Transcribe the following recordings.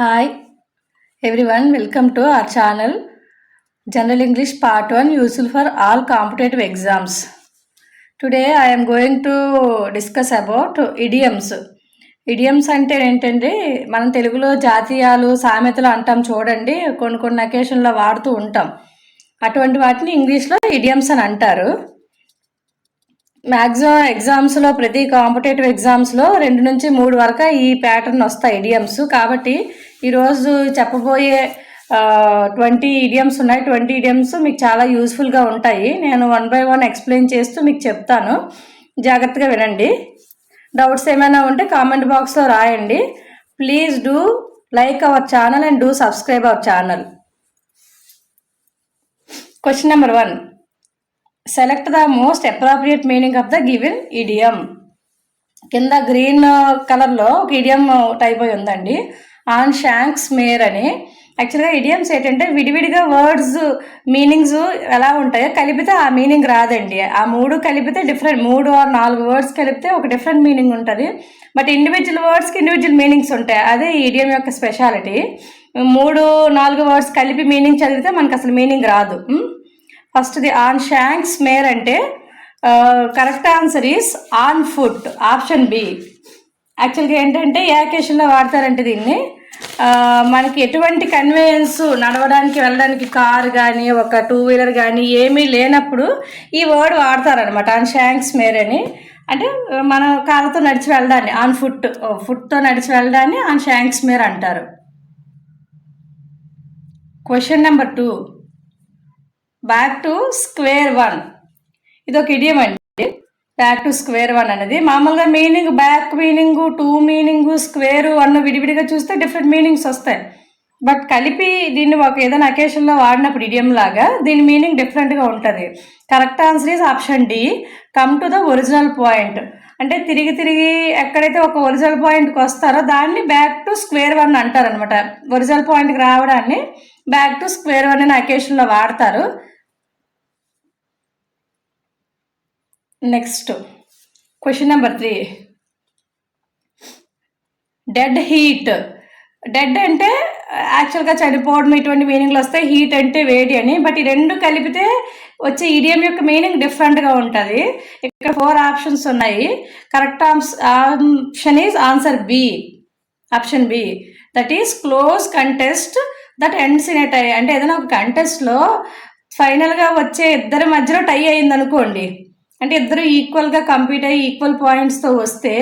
Hi everyone, welcome to our channel General English Part 1 useful for all competitive exams today I'm going to discuss about idioms idioms అంటే ఏంటంటే మనం తెలుగులో జాతీయాలు సామెతలు అంటాం చూడండి కొన్ని కొన్ని అకేషన్లో వాడుతూ ఉంటాం. అటువంటి వాటిని ఇంగ్లీష్లో ఇడియమ్స్ అని అంటారు. మ్యాక్సిమం ఎగ్జామ్స్లో ప్రతి కాంపిటేటివ్ ఎగ్జామ్స్లో రెండు నుంచి మూడు వరకు ఈ ప్యాటర్న్ వస్తాయి ఇడియమ్స్ కాబట్టి ఈరోజు చెప్పబోయే ట్వంటీ ఇడియమ్స్ ఉన్నాయి. ట్వంటీ ఇడియమ్స్ మీకు చాలా యూస్ఫుల్గా ఉంటాయి. నేను వన్ బై వన్ ఎక్స్ప్లెయిన్ చేస్తూ మీకు చెప్తాను. జాగ్రత్తగా వినండి. డౌట్స్ ఏమైనా ఉంటే కామెంట్ బాక్స్లో రాయండి. Please do like our channel and do subscribe our channel question number one select the most appropriate meaning of the given idiom కింద గ్రీన్ కలర్లో uh, ఒక ఇడియం టైప్ uh, అయి ఉందండి. ఆన్ షాంక్స్ మేర్ అని. యాక్చువల్గా idioms ఏంటంటే విడివిడిగా words meanings ఎలా ఉంటాయో కలిపితే ఆ మీనింగ్ రాదండి. ఆ మూడు కలిపితే డిఫరెంట్ మూడు ఆర్ నాలుగు వర్డ్స్ కలిపితే ఒక డిఫరెంట్ మీనింగ్ ఉంటుంది. బట్ ఇండివిజువల్ వర్డ్స్కి ఇండివిజువల్ మీనింగ్స్ ఉంటాయి. అదే ఈడియం ఇడియం యొక్క స్పెషాలిటీ మూడు నాలుగు వర్డ్స్ కలిపి మీనింగ్ చదివితే మనకు అసలు మీనింగ్ రాదు. Hmm? ఫస్ట్ది ఆన్ షాంక్స్ మేర్ అంటే correct answer is on foot option B యాక్చువల్గా ఏంటంటే ఏ అకేషన్లో వాడతారంటే దీన్ని? మనకి ఎటువంటి కన్వేయన్స్ నడవడానికి వెళ్ళడానికి కార్ కానీ ఒక టూ వీలర్ కానీ ఏమీ లేనప్పుడు ఈ వర్డ్ వాడతారనమాట ఆన్ షాంక్స్ మేర్ అని. అంటే మన కాళ్ళతో నడిచి వెళ్ళడాన్ని ఆన్ ఫుట్ ఫుట్తో నడిచి వెళ్ళడాన్ని ఆన్ షాంక్స్ మేర్ అంటారు. Question number two back to square one ఇది ఒక ఇడియం అండి. బ్యాక్ టు స్క్వేర్ వన్ అనేది మామూలుగా meaning back meaning two meaning square one విడివిడిగా చూస్తే డిఫరెంట్ మీనింగ్స్ వస్తాయి. బట్ కలిపి దీన్ని ఒక ఏదైనా అకేషన్లో వాడినప్పుడు ఇడియం లాగా దీని మీనింగ్ డిఫరెంట్గా ఉంటుంది. Correct answer is option D come to the original point అంటే తిరిగి తిరిగి ఎక్కడైతే ఒక ఒరిజినల్ పాయింట్కి వస్తారో దాన్ని బ్యాక్ టు స్క్వేర్ వన్ అంటారనమాట ఒరిజినల్ పాయింట్కి రావడాన్ని బ్యాక్ టు స్క్వేర్ వన్ అనే అకేషన్లో వాడతారు. Next question number three dead heat dead అంటే యాక్చువల్గా చనిపోవడం ఇటువంటి మీనింగ్లు వస్తాయి. హీట్ అంటే వేడి అని. బట్ ఈ రెండు కలిపితే వచ్చే ఈడియం యొక్క మీనింగ్ డిఫరెంట్గా ఉంటుంది. ఇక్కడ ఫోర్ ఆప్షన్స్ ఉన్నాయి. Correct option is answer B option B that is close contest that ends in a tie అంటే ఏదైనా ఒక కంటెస్ట్లో ఫైనల్గా వచ్చే ఇద్దరి మధ్యలో టై అయింది అనుకోండి అంటే ఇద్దరు ఈక్వల్గా కంపీట్ అయ్యి ఈక్వల్ పాయింట్స్తో వస్తే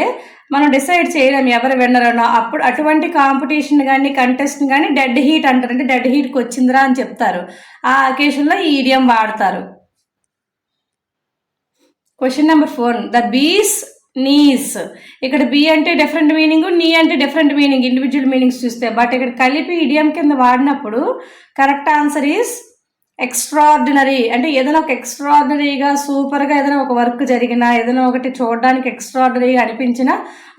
మనం డిసైడ్ చేయలేం ఎవరు విన్నరనో అప్పుడు అటువంటి కాంపిటీషన్ కానీ కంటెస్ట్ కానీ డెడ్ హీట్ అంటారు. అంటే డెడ్ హీట్కి వచ్చిందిరా అని చెప్తారు. ఆ అకేషన్లో ఈ ఈడియం వాడతారు. Question number four the bees knees ఇక్కడ బి అంటే డిఫరెంట్ మీనింగ్ నీ అంటే డిఫరెంట్ మీనింగ్ ఇండివిజువల్ మీనింగ్స్ చూస్తే. బట్ ఇక్కడ కలిపి ఇడియం కింద వాడినప్పుడు కరెక్ట్ ఆన్సర్ ఈస్ ఎక్స్ట్రాడినరీ అంటే ఏదైనా ఒక ఎక్స్ట్రాడినరీగా సూపర్గా ఏదైనా ఒక వర్క్ జరిగినా ఏదైనా ఒకటి చూడడానికి ఎక్స్ట్రాడినరీగా అనిపించినా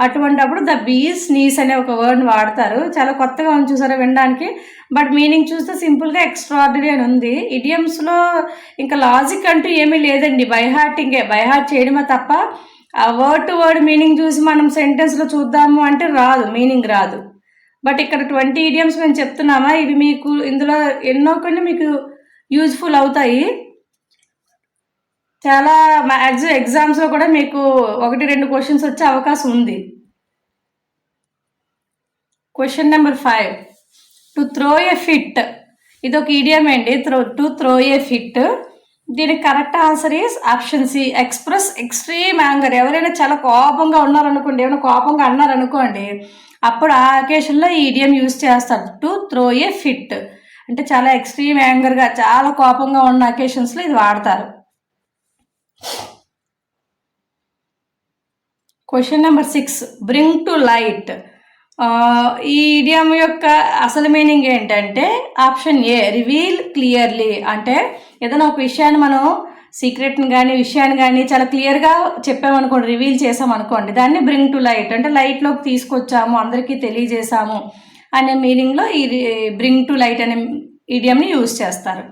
అటువంటప్పుడు ద బీస్ నీస్ అనే ఒక వర్డ్ని వాడతారు. చాలా కొత్తగా ఉంది చూసారా వినడానికి? బట్ మీనింగ్ చూస్తే సింపుల్గా ఎక్స్ట్రాడినరీ అని ఉంది. ఇడియమ్స్లో ఇంకా లాజిక్ అంటూ ఏమీ లేదండి. బైహార్టింగే బైహార్ట్ చేయడమే తప్ప ఆ వర్డ్ టు వర్డ్ మీనింగ్ చూసి మనం సెంటెన్స్లో చూద్దాము అంటే రాదు. మీనింగ్ రాదు. బట్ ఇక్కడ ట్వంటీ ఇడియమ్స్ మేము చెప్తున్నామా? ఇవి మీకు ఇందులో ఎన్నో కొన్ని మీకు యూజ్ఫుల్ అవుతాయి. చాలా మ్యాక్సిమం ఎగ్జామ్స్లో కూడా మీకు ఒకటి రెండు క్వశ్చన్స్ వచ్చే అవకాశం ఉంది. Question number five. To throw a fit. ఇది ఒక ఈడియం అండి. Throw to throw a fit. దీనికి correct answer is option C express extreme anger. ఎవరైనా చాలా కోపంగా ఉన్నారనుకోండి ఏమైనా కోపంగా అన్నారనుకోండి అప్పుడు ఆ అకేషన్లో ఈ ఈడియం యూజ్ చేస్తారు. To throw a fit. అంటే చాలా ఎక్స్ట్రీమ్ యాంగర్గా చాలా కోపంగా ఉన్న అకేషన్స్లో ఇది వాడతారు. Question number six bring to light ఈ ఇడియం యొక్క అసలు మీనింగ్ ఏంటంటే ఆప్షన్ ఏ రివీల్ క్లియర్లీ అంటే ఏదైనా ఒక విషయాన్ని మనం సీక్రెట్ని కానీ విషయాన్ని కానీ చాలా క్లియర్గా చెప్పామనుకోండి రివీల్ చేసామనుకోండి దాన్ని బ్రింగ్ టు లైట్ అంటే లైట్లోకి తీసుకొచ్చాము అందరికీ తెలియజేసాము. అనే మీనింగ్లో ఈ బ్రింగ్ టు లైట్ అనే ఈడియంని యూజ్ చేస్తారు.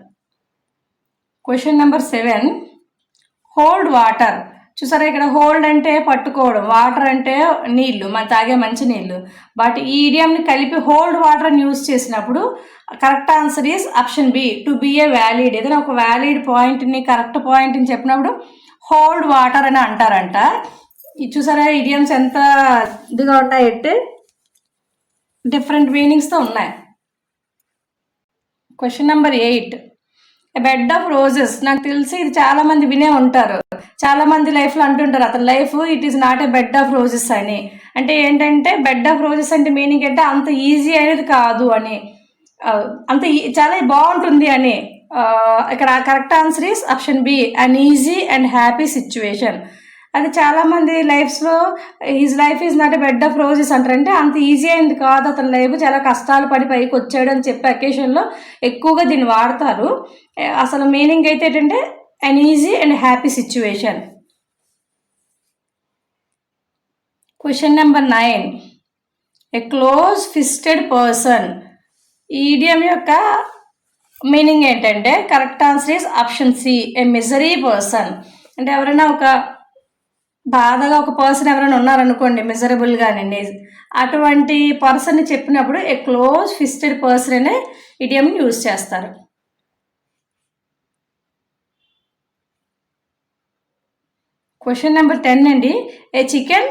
Question number seven hold water చూసారా ఇక్కడ హోల్డ్ అంటే పట్టుకోవడం వాటర్ అంటే నీళ్ళు మనం తాగే మంచి నీళ్ళు బట్ ఈ ఇడియంని కలిపి హోల్డ్ వాటర్ అని యూజ్ చేసినప్పుడు correct answer is option B to be a valid ఏదైనా ఒక వ్యాలిడ్ పాయింట్ని కరెక్ట్ పాయింట్ని చెప్పినప్పుడు హోల్డ్ వాటర్ అని అంటారంట. ఇది చూసారా ఇడియమ్స్ ఎంత ఇదిగా ఉంటాయంటే డిఫరెంట్ మీనింగ్స్తో ఉన్నాయి. Question number eight bed of roses నాకు తెలిసి ఇది చాలా మంది వినే ఉంటారు. చాలా మంది లైఫ్లో అంటుంటారు అతని life it is not a bed of roses అని. అంటే ఏంటంటే బెడ్ ఆఫ్ రోజెస్ అంటే మీనింగ్ అంటే అంత ఈజీ అనేది కాదు అని. అంత ఈ- చాలా బాగుంటుంది అని. ఇక్కడ correct answer is option B uneasy and happy situation అది చాలా మంది లైఫ్స్లో his life is not a bed of roses అంటారంటే అంత ఈజీ అయింది కాదు. అతని లైఫ్ చాలా కష్టాలు పడి పైకి వచ్చాడు అని చెప్పే అకేషన్లో ఎక్కువగా దీన్ని వాడతారు. అసలు మీనింగ్ అయితే ఏంటంటే uneasy and happy situation question number nine a close fisted person ఈ ఇడియం యొక్క మీనింగ్ ఏంటంటే correct answer is option C a misery person అంటే ఎవరైనా ఒక బాధగా ఒక పర్సన్ ఎవరైనా ఉన్నారనుకోండి మిజరబుల్గానండి అటువంటి పర్సన్ని చెప్పినప్పుడు ఏ క్లోజ్ ఫిస్టెడ్ పర్సన్ అనే ఇడియంని యూజ్ చేస్తారు. క్వశ్చన్ నెంబర్ టెన్ అండి. ఏ చికెన్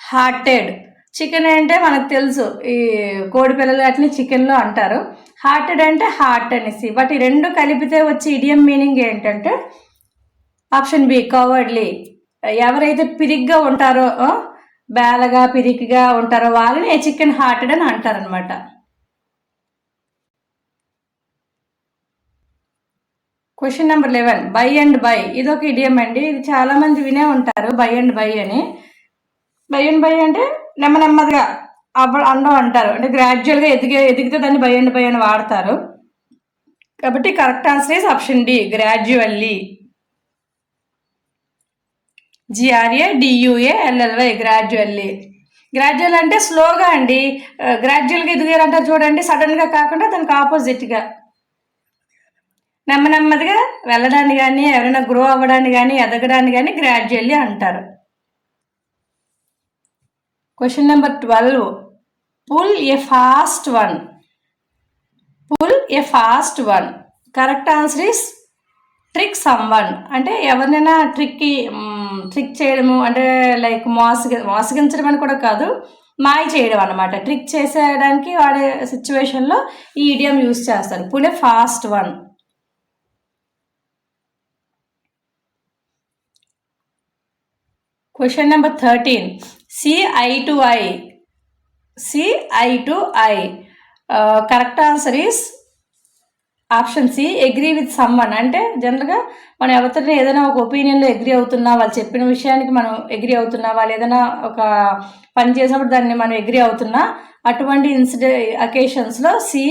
హార్టెడ్ చికెన్ అంటే మనకు తెలుసు ఈ కోడి పిల్లలు అట్ని చికెన్లో అంటారు. హార్టెడ్ అంటే హార్ట్ అనేసి. బట్ ఈ రెండు కలిపితే వచ్చే ఇడియం మీనింగ్ ఏంటంటే ఆప్షన్ బి కవర్డ్లీ ఎవరైతే పిరిగ్గా ఉంటారో బేలగా పిరికిగా ఉంటారో వాళ్ళని చికెన్ హార్టెడ్ అని అంటారనమాట question number eleven by and by ఇది ఒక ఇడియం అండి. ఇది చాలా మంది వినే ఉంటారు బై అండ్ బై అని. బై అండ్ బై అంటే నెమ్మ నెమ్మదిగా అవ్వ అండం అంటారు. అంటే గ్రాడ్యువల్గా ఎదిగే ఎదిగితే దాన్ని బై అండ్ బై అని వాడతారు. కాబట్టి correct answer is option D gradually G R A D U A L L Y gradually gradual అంటే స్లోగా అండి. Uh, గ్రాడ్యువల్గా ఎదిగారంటారు చూడండి సడన్గా కాకుండా దానికి ఆపోజిట్గా నెమ్మ నెమ్మదిగా వెళ్ళడాన్ని కానీ ఎవరైనా గ్రో అవ్వడాన్ని కానీ ఎదగడాన్ని కానీ గ్రాడ్యువల్లీ అంటారు. Question number twelve pull a fast one pull a fast one correct answer is trick someone అంటే ఎవరినైనా ట్రిక్కి ట్రిక్ చేయడము అంటే లైక్ మోసగి మోసగించడం అని కూడా కాదు మాయ చేయడం అనమాట ట్రిక్ చేసేయడానికి వాడే సిచ్యువేషన్లో ఈ ఇడియం యూస్ చేస్తారు. Pune fast one question number thirteen see eye to eye see eye to eye correct answer is option C agree with someone అంటే జనరల్గా మనం ఎవరితో ఏదైనా ఒక ఒపీనియన్లో అగ్రి అవుతున్నా వాళ్ళు చెప్పిన విషయానికి మనం అగ్రి అవుతున్నా వాళ్ళు ఏదైనా ఒక పని చేసినప్పుడు దాన్ని మనం అగ్రి అవుతున్నా అటువంటి ఇన్సిడె అకేషన్స్లో సి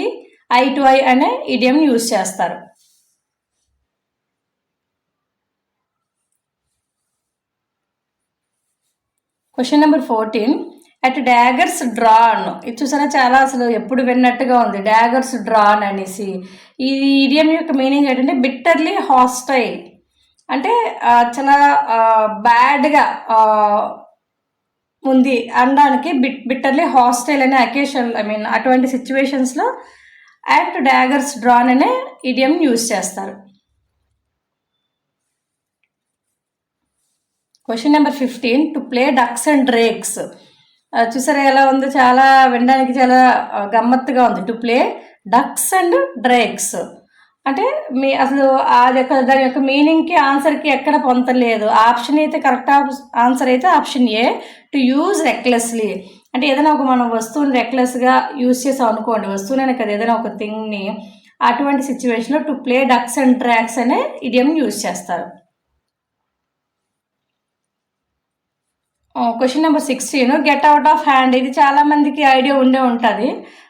ఐ టు ఐ అనే ఇడియం యూజ్ చేస్తారు. Question number fourteen at daggers drawn ఇది చూసారా? చాలా అసలు ఎప్పుడు విన్నట్టుగా ఉంది. డాగర్స్ డ్రాన్ అనేసి. ఈ ఇడియం యొక్క మీనింగ్ ఏంటంటే బిట్టర్లీ హాస్టైల్ అంటే చాలా బ్యాడ్గా ఉంది అనడానికి బిట్ బిట్టర్లీ హాస్టైల్ అనే అకేషన్ ఐ మీన్ అటువంటి సిచ్యువేషన్స్లో యాక్ట్ డాగర్స్ డ్రాన్ అనే ఇడియం యూజ్ చేస్తారు. Question number fifteen to play ducks and drakes చూసారా ఎలా ఉందో? చాలా వినడానికి చాలా గమ్మత్తుగా ఉంది. To play ducks and drakes అంటే మీ అసలు అది యొక్క దాని యొక్క మీనింగ్కి ఆన్సర్కి ఎక్కడ పొందలేదు ఆప్షన్ అయితే కరెక్ట్ ఆన్సర్ అయితే option A to use recklessly అంటే ఏదైనా ఒక మనం వస్తువుని రెక్లెస్గా యూజ్ చేసాం అనుకోండి వస్తువునే కదా ఏదైనా ఒక థింగ్ని అటువంటి సిచ్యువేషన్లో to play ducks and drakes అనే ఇడియం యూజ్ చేస్తారు. Question number sixteen get out of hand ఇది చాలా మందికి ఐడియా ఉండే ఉంటుంది.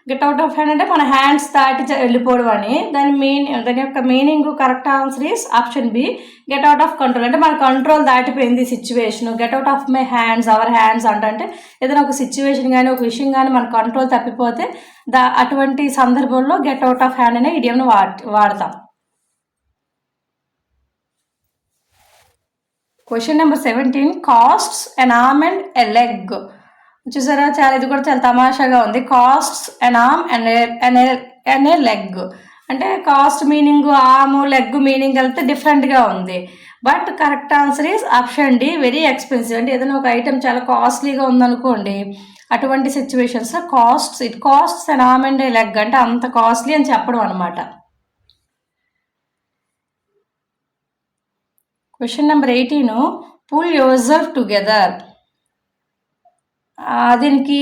గెట్ అవుట్ ఆఫ్ హ్యాండ్ అంటే మన హ్యాండ్స్ దాటి వెళ్ళిపోవడం అని. దాని మీన్ దాని యొక్క meaning correct answer is option B get out of control అంటే మన కంట్రోల్ దాటిపోయింది situation get out of my hands our hands అంటే. ఏదైనా ఒక సిచ్యువేషన్ కానీ ఒక విషయం కానీ మన కంట్రోల్ తప్పిపోతే దా అటువంటి సందర్భంలో గెట్ అవుట్ ఆఫ్ హ్యాండ్ అనే ఇడియంను వాడతాం. Question number seventeen costs an arm and a leg చూసారా? చాలా ఇది కూడా చాలా తమాషాగా ఉంది. Costs an arm and an a leg అంటే cost meaning arm leg meaning వెళ్తే డిఫరెంట్గా ఉంది. But correct answer is option D very expensive అంటే ఏదైనా ఒక ఐటెం చాలా కాస్ట్లీగా ఉందనుకోండి అటువంటి సిచ్యువేషన్స్లో costs it costs and arm and leg అంటే అంత కాస్ట్లీ అని చెప్పడం అనమాట question number eighteen pull your together దీనికి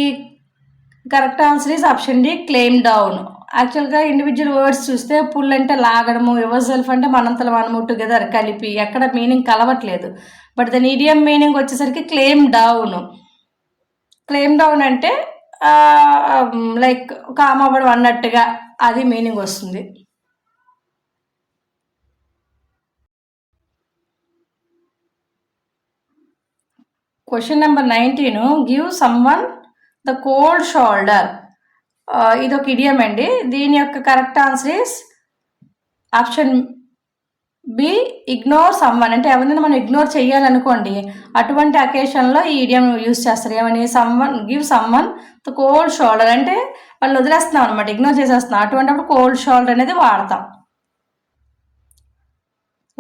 correct answer is option D claim down యాక్చువల్గా ఇండివిజువల్ వర్డ్స్ చూస్తే పుల్ అంటే లాగడము యువర్ సెల్ఫ్ అంటే మనంతల మనము టుగెదర్ కలిపి ఎక్కడ మీనింగ్ కలవట్లేదు. బట్ దాని ఇడియం మీనింగ్ వచ్చేసరికి క్లెయిమ్ డౌన్ క్లెయిమ్ డౌన్ అంటే లైక్ కామవ్వడం um, అన్నట్టుగా అది మీనింగ్ వస్తుంది. Question number nineteen give someone the cold shoulder ఇది ఒక ఇడియం అండి. దీని యొక్క correct answer is option B ignore someone అంటే ఎవరైనా మనం ఇగ్నోర్ చేయాలనుకోండి అటువంటి అకేషన్లో ఈ ఇడియం యూస్ చేస్తారు. ఏమని? Someone give someone the cold shoulder అంటే వాళ్ళు వదిలేస్తున్నాం అనమాట ఇగ్నోర్ చేసేస్తున్నాం. అటువంటిప్పుడు కోల్డ్ షోల్డర్ అనేది వాడతాం.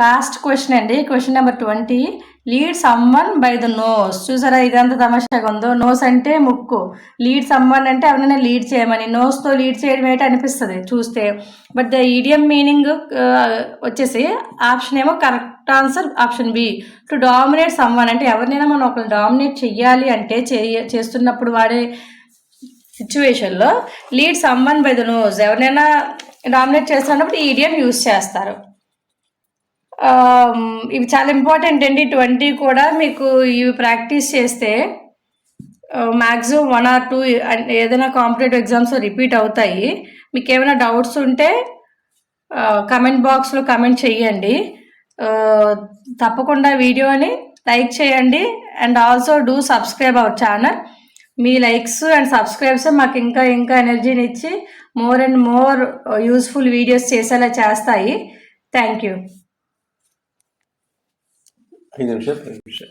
లాస్ట్ క్వశ్చన్ అండి. Question number twenty lead someone by the nose చూసారా? ఇదంతా తమాషాగా ఉందో. నోస్ అంటే ముక్కు. లీడ్ సమ్మన్ అంటే ఎవరైనా లీడ్ చేయమని. నోస్తో లీడ్ చేయడం ఏంటి అనిపిస్తుంది? చూస్తే. బట్ ద ఈడియం మీనింగ్ వచ్చేసి ఆప్షన్ ఏమో correct answer option B to dominate someone అంటే ఎవరినైనా మనం ఒకరు డామినేట్ చెయ్యాలి అంటే చేస్తున్నప్పుడు వాడే సిచ్యువేషన్లో lead someone by the nose ఎవరినైనా డామినేట్ చేస్తున్నప్పుడు ఈడియం యూస్ చేస్తారు. ఇవి చాలా ఇంపార్టెంట్ అండి. ట్వంటీ కూడా మీకు ఇవి ప్రాక్టీస్ చేస్తే మ్యాక్సిమం వన్ ఆర్ టూ ఏదైనా కాంపిటేటివ్ ఎగ్జామ్స్ రిపీట్ అవుతాయి. మీకు ఏమైనా డౌట్స్ ఉంటే కమెంట్ బాక్స్లో కమెంట్ చేయండి తప్పకుండా వీడియోని లైక్ చేయండి. And also do subscribe our channel me likes and subscribes మాకు ఇంకా ఇంకా ఎనర్జీని ఇచ్చి more and more useful videos చేసేలా చేస్తాయి. థ్యాంక్ యూ ಐದು ನಿಮಿಷ ಐದು ನಿಮಿಷ